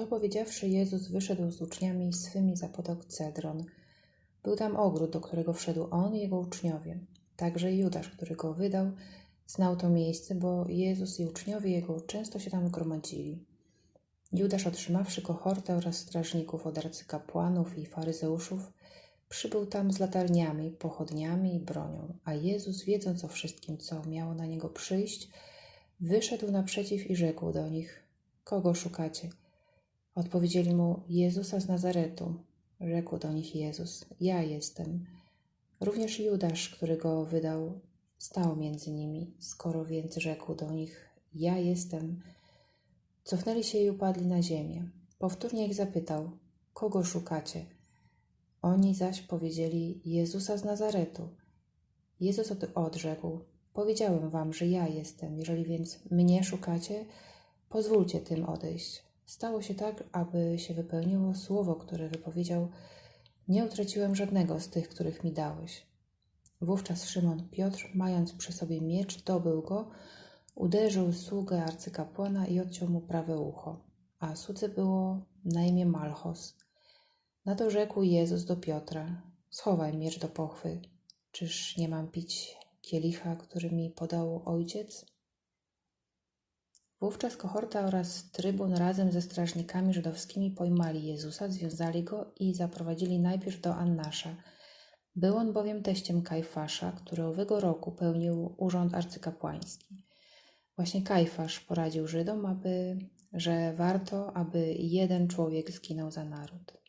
To powiedziawszy, Jezus wyszedł z uczniami swymi za potok Cedron. Był tam ogród, do którego wszedł on i jego uczniowie. Także Judasz, który go wydał, znał to miejsce, bo Jezus i uczniowie jego często się tam gromadzili. Judasz, otrzymawszy kohortę oraz strażników od arcykapłanów i faryzeuszów, przybył tam z latarniami, pochodniami i bronią, a Jezus, wiedząc o wszystkim, co miało na niego przyjść, wyszedł naprzeciw i rzekł do nich: Kogo szukacie? Odpowiedzieli mu: Jezusa z Nazaretu. Rzekł do nich Jezus: Ja jestem. Również Judasz, który go wydał, stał między nimi. Skoro więc rzekł do nich: Ja jestem, cofnęli się i upadli na ziemię. Powtórnie ich zapytał: Kogo szukacie? Oni zaś powiedzieli: Jezusa z Nazaretu. Jezus od- odrzekł: Powiedziałem wam, że ja jestem. Jeżeli więc mnie szukacie, pozwólcie tym odejść. Stało się tak, aby się wypełniło słowo, które wypowiedział: Nie utraciłem żadnego z tych, których mi dałeś. Wówczas Szymon Piotr, mając przy sobie miecz, dobył go, uderzył sługę arcykapłana i odciął mu prawe ucho, a słudze było na imię Malchos. Na to rzekł Jezus do Piotra: Schowaj miecz do pochwy. Czyż nie mam pić kielicha, który mi podał ojciec? Wówczas kohorta oraz trybun razem ze strażnikami żydowskimi pojmali Jezusa, związali go i zaprowadzili najpierw do Annasza. Był on bowiem teściem Kajfasza, który owego roku pełnił urząd arcykapłański. Właśnie Kajfasz poradził Żydom, aby, że warto, aby jeden człowiek zginął za naród.